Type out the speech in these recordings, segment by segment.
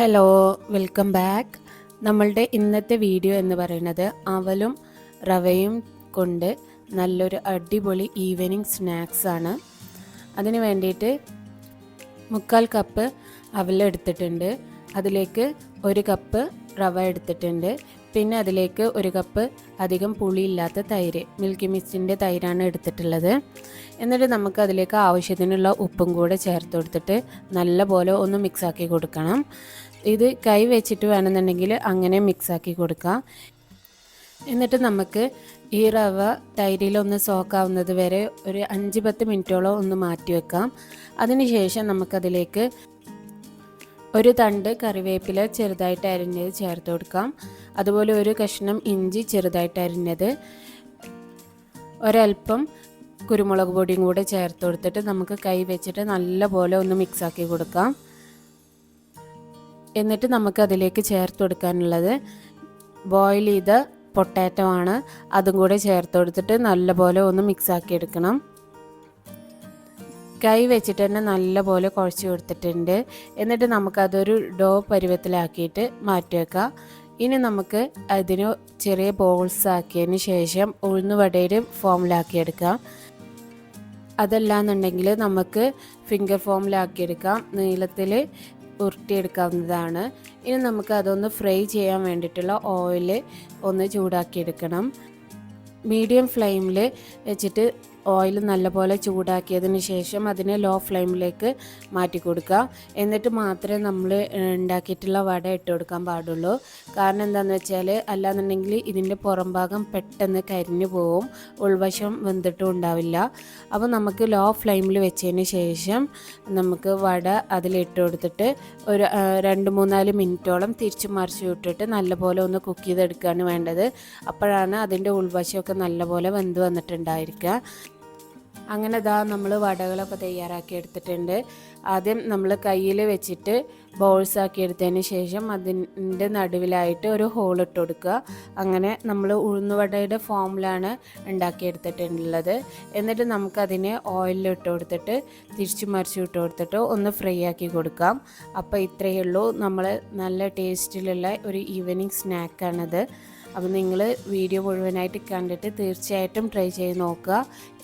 Hello welcome back നമ്മളുടെ ഇന്നത്തെ video എന്ന് പറയുന്നത് അവലും റവയും കൊണ്ട് നല്ലൊരു അടിപൊളി ഈവനിങ് സ്നാക്സ് ആണ്. അതിന് വേണ്ടിയിട്ട് മുക്കാൽ കപ്പ് അവൽ എടുത്തിട്ടുണ്ട്. അതിലേക്ക് ഒരു കപ്പ് റവ എടുത്തിട്ടുണ്ട്. പിന്നെ അതിലേക്ക് ഒരു കപ്പ് അധികം പുളിയില്ലാത്ത തൈര് മിൽക്കി മിക്സിന്റെ തൈരാണ് എടുത്തിട്ടുള്ളത്. എന്നിട്ട് നമുക്ക് അതിലേക്ക് ആവശ്യത്തിനുള്ള ഉപ്പും കൂടെ ചേർത്ത് കൊടുത്തിട്ട് നല്ല പോലെ ഒന്ന് മിക്സാക്കി കൊടുക്കണം. ഇത് കൈ വെച്ചിട്ട് വേണമെന്നുണ്ടെങ്കിൽ അങ്ങനെ മിക്സാക്കി കൊടുക്കാം. എന്നിട്ട് നമുക്ക് ഈ റവ തൈരിലൊന്ന് സോക്കാവുന്നത് വരെ ഒരു അഞ്ച് പത്ത് മിനിറ്റോളം ഒന്ന് മാറ്റി വെക്കാം. അതിനുശേഷം നമുക്കതിലേക്ക് ഒരു തണ്ട് കറിവേപ്പില ചെറുതായിട്ട് അരിഞ്ഞത് ചേർത്ത് കൊടുക്കാം. അതുപോലെ ഒരു കഷ്ണം ഇഞ്ചി ചെറുതായിട്ട് അരിഞ്ഞത് ഒരൽപ്പം കുരുമുളക് പൊടിയും കൂടെ ചേർത്ത് കൊടുത്തിട്ട് നമുക്ക് കൈ വെച്ചിട്ട് നല്ലപോലെ ഒന്ന് മിക്സാക്കി കൊടുക്കാം. എന്നിട്ട് നമുക്ക് അതിലേക്ക് ചേർത്ത് കൊടുക്കാനുള്ളത് ബോയിൽ ചെയ്ത പൊട്ടാറ്റോ ആണ്. അതും കൂടെ ചേർത്ത് കൊടുത്തിട്ട് നല്ലപോലെ ഒന്ന് മിക്സാക്കി എടുക്കണം. കൈ വെച്ചിട്ട് തന്നെ നല്ലപോലെ കുഴച്ച് കൊടുത്തിട്ടുണ്ട്. എന്നിട്ട് നമുക്കതൊരു ഡോ പരുവത്തിലാക്കിയിട്ട് മാറ്റി വെക്കാം. ഇനി നമുക്ക് അതിന് ചെറിയ ബോൾസ് ആക്കിയതിന് ശേഷം ഉഴുന്നുവടയുടെ ഫോമിലാക്കിയെടുക്കാം അതല്ല എന്നുണ്ടെങ്കിൽ നമുക്ക് ഫിംഗർ ഫോമിലാക്കിയെടുക്കാം നീളത്തിൽ ഉരുട്ടിയെടുക്കാവുന്നതാണ്. ഇനി നമുക്ക് അതൊന്ന് ഫ്രൈ ചെയ്യാൻ വേണ്ടിയിട്ടുള്ള ഓയിൽ ഒന്ന് ചൂടാക്കിയെടുക്കണം. മീഡിയം ഫ്ലെയിമിൽ വെച്ചിട്ട് ഓയിൽ നല്ലപോലെ ചൂടാക്കിയതിന് ശേഷം അതിനെ ലോ ഫ്ലെയിമിലേക്ക് മാറ്റി കൊടുക്കുക. എന്നിട്ട് മാത്രമേ നമ്മൾ ഉണ്ടാക്കിയിട്ടുള്ള വട ഇട്ട് കൊടുക്കാൻ പാടുള്ളൂ. കാരണം എന്താണെന്ന് വെച്ചാൽ അല്ലാന്നുണ്ടെങ്കിൽ ഇതിന്റെ പുറം ഭാഗം പെട്ടെന്ന് കരിഞ്ഞു പോവും. ഉൾവശം വെന്തിട്ടും ഉണ്ടാവില്ല. അപ്പോൾ നമുക്ക് ലോ ഫ്ലെയിമിൽ വെച്ചതിന് ശേഷം നമുക്ക് വട അതിലിട്ട് കൊടുത്തിട്ട് ഒരു രണ്ട് മൂന്നാൽ മിനിറ്റോളം തിരിച്ചു മറിച്ച് വിട്ടിട്ട് നല്ലപോലെ ഒന്ന് കുക്ക് ചെയ്തെടുക്കുകയാണ് വേണ്ടത്. അപ്പോഴാണ് അതിന്റെ ഉൾവശമൊക്കെ നല്ലപോലെ വെന്ത് വന്നിട്ടുണ്ടായിരിക്കുക. അങ്ങനെ ഇതാ നമ്മൾ വടകളൊക്കെ തയ്യാറാക്കി എടുത്തിട്ടുണ്ട്. ആദ്യം നമ്മൾ കയ്യിൽ വെച്ചിട്ട് ബോൾസ് ആക്കി എടുത്തതിന് ശേഷം അതിന്റെ നടുവിലായിട്ട് ഒരു ഹോൾ ഇട്ട് കൊടുക്കുക. അങ്ങനെ നമ്മൾ ഉഴുന്നുവടയുടെ ഫോമിലാണ് ഉണ്ടാക്കിയെടുത്തിട്ടുള്ളത് എന്നിട്ട് നമുക്കതിനെ ഓയിലിൽ ഇട്ട് കൊടുത്തിട്ട് തിരിച്ചു മറിച്ച് ഇട്ട് കൊടുത്തിട്ട് ഒന്ന് ഫ്രൈ ആക്കി കൊടുക്കാം. അപ്പോൾ ഇത്രയേ ഉള്ളൂ. നമ്മൾ നല്ല ടേസ്റ്റിലുള്ള ഒരു ഈവനിങ് സ്നാക്കാണിത് അപ്പോൾ നിങ്ങൾ വീഡിയോ മുഴുവനായിട്ട് കണ്ടിട്ട് തീർച്ചയായിട്ടും ട്രൈ ചെയ്ത് നോക്കുക.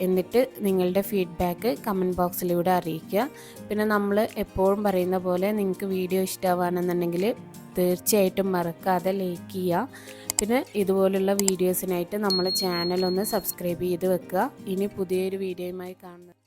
എന്നിട്ട് നിങ്ങളുടെ ഫീഡ്ബാക്ക് കമന്റ് ബോക്സിലൂടെ അറിയിക്കുക. പിന്നെ നമ്മൾ എപ്പോഴും പറയുന്ന പോലെ നിങ്ങൾക്ക് വീഡിയോ ഇഷ്ടമാണെന്നുണ്ടെങ്കിൽ തീർച്ചയായിട്ടും മറക്കാതെ ലൈക്ക് ചെയ്യുക. പിന്നെ ഇതുപോലുള്ള വീഡിയോസിനായിട്ട് നമ്മളെ ചാനൽ ഒന്ന് സബ്സ്ക്രൈബ് ചെയ്ത് വെക്കുക. ഇനി പുതിയൊരു വീഡിയോയുമായി കാണുന്നത്